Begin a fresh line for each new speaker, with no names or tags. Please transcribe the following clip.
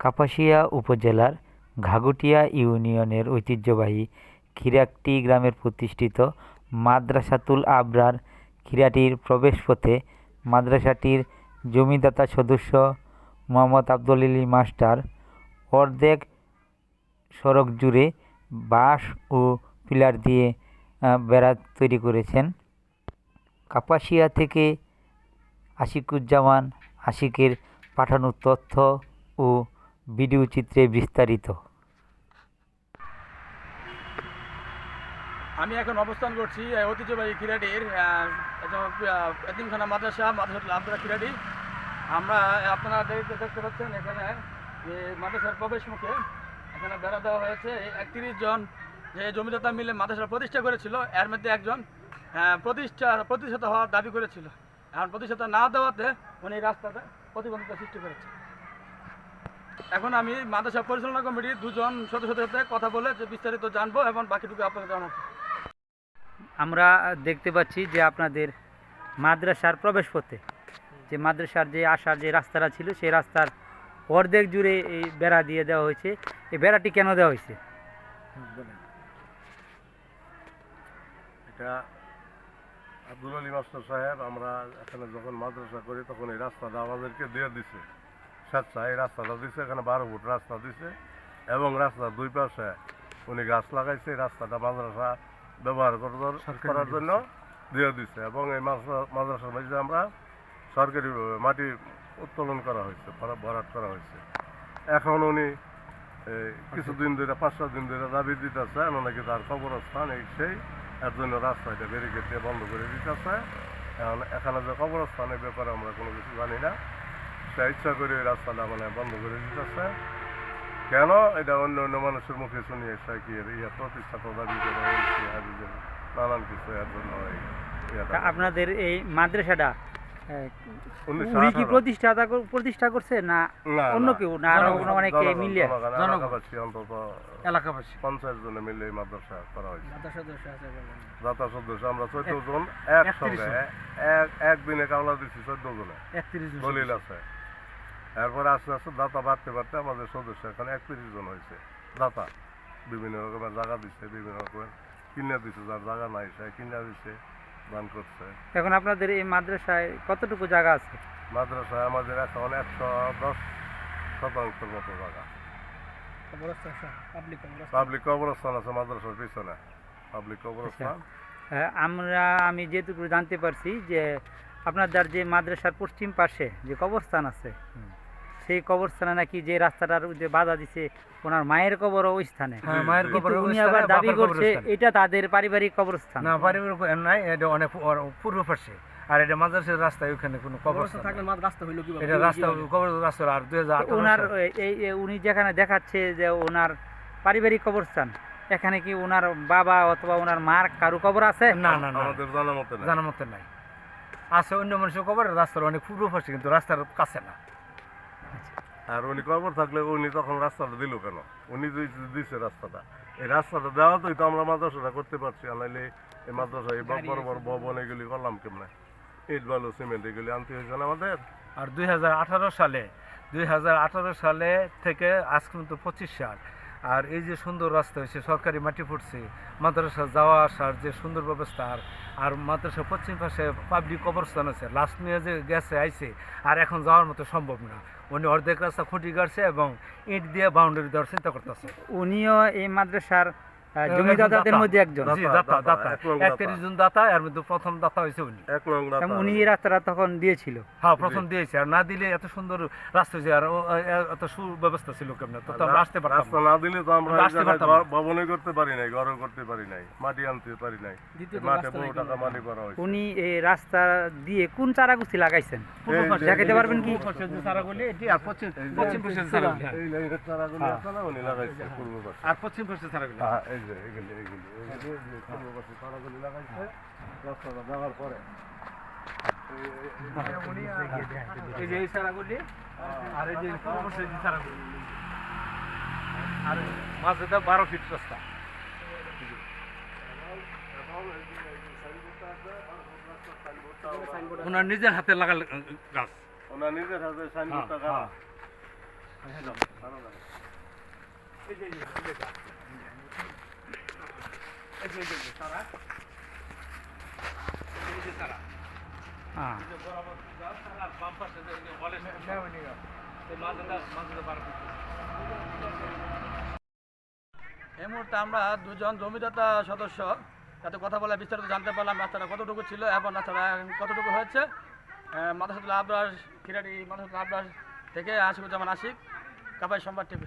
কাপাসিয়া উপজেলার ঘাঘটিয়া ইউনিয়নের ঐতিহ্যবাহী খিরাকটি গ্রামের প্রতিষ্ঠিত মাদ্রাসাতুল আবরার খিরাটির প্রবেশপথে মাদ্রাসাটির জমিদাতা সদস্য মোহাম্মদ আব্দুল আলী মাস্টার অর্ধেক সড়ক জুড়ে বাঁশ ও পিলার দিয়ে বেড়া তৈরি করেছেন। কাপাসিয়া থেকে আশিকুজ্জামান আশিকের পাঠানো তথ্য ও ভিডিও চিত্রে বিস্তারিত।
আমি এখন অবস্থান করছি ঐতিহ্যবাহী কিরাটির এতিমখানা মাদ্রাসা মাদ্রাসা আব্দুল্লাহ ক্রীড়াটি আমরা আপনারা দেখতে দেখতে পাচ্ছেন এখানে যে মাদ্রাসার প্রবেশ মুখে এখানে বেড়া দেওয়া হয়েছে। একত্রিশ জন যে জমিদাতা মিলে মাদ্রাসা প্রতিষ্ঠা করেছিল, এর মধ্যে একজন প্রতিষ্ঠা, প্রতিষ্ঠাতা হওয়ার দাবি করেছিল। এখন প্রতিষ্ঠাতা না দেওয়াতে উনি রাস্তাতে প্রতিবন্ধকতা সৃষ্টি করেছে এখন আমি মাদ্রাসা পরিচালনা কমিটির দুজন সদস্যদের সাথে কথা বলে যে বিস্তারিত জানব এবং বাকিটুকু আপনাকে জানাব।
আমরা দেখতে পাচ্ছি যে আপনাদের মাদ্রাসার প্রবেশপথে যে মাদ্রাসার যে আসার যে রাস্তাটা ছিল সেই রাস্তার অর্ধেক জুড়ে এই বেড়া দিয়ে দেওয়া হয়েছে। এই বেড়াটি কেন দেওয়া হয়েছে?
এটা আব্দুল আলী মাস্টার সাহেব আমরা এখানে যখন মাদ্রাসা করি তখন এই রাস্তাটা আমাদেরকে দিয়ে দিছে। স্বেচ্ছা এই রাস্তাটা দিছে এখানে বারো ফুট রাস্তা দিছে এবং রাস্তার দুই পাশে উনি গাছ লাগাইছে রাস্তাটা মাদ্রাসা ব্যবহার করার করার জন্য দিয়ে দিছে এবং এই মাদ্রাসা- মাদ্রাসার মধ্যে আমরা সরকারিভাবে মাটি উত্তোলন করা হয়েছে ভরা- ভরাট করা হয়েছে। এখন উনি কিছুদিন ধরে পাঁচ সাত দিন ধরে দাবি দিতেছে নাকি তার কবরস্থান এই সেই এর জন্য রাস্তাটা ব্যারিকেড দিয়ে বন্ধ করে দিতেছে। এখন এখানে যে কবরস্থানের ব্যাপারে আমরা কোনো কিছু জানি না। সে ইচ্ছা করে রাস্তাটা মানে বন্ধ করে দিতেছে। কেন? এটা অন্য অন্য মানুষের মুখে শুনি এসে কি ইয়ে প্রতিষ্ঠাতা দাবি করে নানান কিছু এর জন্য এই
আপনাদের এই মাদ্রাসাটা উনি কি প্রতিষ্ঠাতা প্রতিষ্ঠা করছে না অন্য কেউ? না আরও অনেকে।
এলাকাবাসী অন্তত
এলাকাবাসী।
পঞ্চাশ জনে মিলে মাদ্রাসা করা হয়েছে।
মাদ্রাসা সদস্য আছে
দাতা সদস্য আমরা চোদ্দ জন একসঙ্গে এক একদিনে কামলা দিচ্ছি চোদ্দ জনে।
একত্রিশ
দলিল আছে। এরপরে আস্তে আস্তে দাতা বাড়তে বাড়তে আমাদের সদস্য এখানে একত্রিশ জন হয়েছে। দাতা বিভিন্ন রকমের জায়গা দিচ্ছে বিভিন্ন রকমের কিনে দিচ্ছে যার জায়গা নাই সে কিনে দিচ্ছে দান করছে।
এখন আপনাদের এই মাদ্রাসায় কতটুকু জায়গা আছে?
মাদ্রাসায় আমাদের এখন একশো দশ শতাংশের মতো জায়গা। পাবলিক কবরস্থান। আছে মাদ্রাসার পিছনে। পাবলিক কবরস্থান।
হ্যাঁ, আমরা আমি যেটুকু জানতে পারছি যে আপনাদের যে মাদ্রাসার পশ্চিম পাশে যে কবরস্থান আছে সেই কবরস্থানে নাকি যে রাস্তাটার যে বাধা দিছে ওনার মায়ের কবর ওই স্থানে।
হ্যাঁ, মায়ের কবর
উনি আবার দাবি করছে এটা তাদের পারিবারিক কবরস্থান।
না পারিবারিক নাই এটা অনেক পূর্ব পাশে। আর এটা মাদ্রাসার রাস্তায় ওখানে কোনো কবরস্থান
থাকলে রাস্তা হইল কি
এটা রাস্তা কবর রাস্তা আর দুই হাজার
তো ওনার এই- উনি যেখানে দেখাচ্ছে যে ওনার পারিবারিক কবরস্থান এখানে কি ওনার বাবা অথবা ওনার মার কারু কবর আছে?
না না
আমাদের জানা মতে না
জানার মতো নাই। আছে অন্য মানুষের কবর রাস্তার অনেক পূর্ব পাশে কিন্তু রাস্তার কাছে না।
আর উনি কবর থাকলে উনি তখন রাস্তাটা দিল কেন? উনি দিছে রাস্তাটা এই রাস্তাটা দেওয়া দেওয়াতেই তো আমরা মাদ্রাসাটা করতে পারছি। আর নাহলে এই মাদ্রাসা এই বড় বড় ভবন এগুলি করলাম কেমনে? ইট বালু সিমেন্ট এগুলি আনতে হয়েছে না আমাদের?
আর দুই হাজার আঠারো সালে দুই সালে থেকে আজ পর্যন্ত পঁচিশ সাল। আর এই যে সুন্দর রাস্তা হয়েছে, সরকারি মাটি পড়ছে মাদ্রাসা যাওয়া আসার যে সুন্দর ব্যবস্থা, আর আর মাদ্রাসা পশ্চিম পাশে পাবলিক কবরস্থান আছে লাস্ট নিয়ে যে গেছে, আইছে, আর এখন যাওয়ার মতো সম্ভব না। উনি অর্ধেক রাস্তা খুঁটি গাড়ছে এবং ইট দিয়ে বাউন্ডারি দেওয়ার চিন্তা করতেছে।
উনিও এই মাদ্রাসার জমিদাতাদের মধ্যে একজন।
জি
দাতা,
জন এর মধ্যে প্রথম দাতা হয়েছে উনি।
এক নং দাতা।
উনি এই রাস্তাটা তখন দিয়েছিল।
হ্যাঁ প্রথম দিয়েছে। আর না দিলে এত সুন্দর রাস্তা হয়েছে। আর এত সুব্যবস্থা ছিল কেমন? তো তো আমরা আসতে পারতাম।
রাস্তা
না।
দিলে তো আমরা
আসতে পারতাম।
ঘর- করতে পারি নাই ঘরও করতে পারি নাই মাটি আনতে পারি নাই। মাঠে পনেরো টাকা মাটি করা হয়েছে।
উনি এই রাস্তা দিয়ে কোন চারাগুছি লাগাইছেন?
যে-
দেখাতে পারবেন কি?
যে চারাগুলি, এটি আর পশ্চিম- পশ্চিম পাশের চারাগুলি, হ্যাঁ।
এই চারাগুলি আছে না, উনি লাগাইছে পূর্ব পাশে।
আর পশ্চিম পাশের চারাগুলি।
হ্যাঁ, এই যে, এগুলি, এগুলি, এই যে, এই যে পূর্ব পাশে চারাগুলি লাগাইছে, রাস্তাটা দেওয়ার পরে।
এই যে এই চারাগুলি, আর এই যে পূর্ব পাশের যে চারাগুলি। আর মাঝে বারো ফিট রাস্তা ওনার নিজের হাতে লাগাল গাছ
ওনার নিজের হাতে সাইনবোর্ডটা
হ্যাঁ,
করা।
হ্যাঁ
এই মুহূর্তে আমরা দুজন জমিদাতা সদস্য সাথে কথা বলে বিস্তারিত জানতে পারলাম রাস্তাটা কতটুকু ছিল এবং রাস্তাটা কতটুকু হয়েছে। মাদাসাতুল আবরার খিরাটি মাদাসাতুল আবরার থেকে আশিকুজ্জামান আশিক, কাপাই সংবাদ টিভি।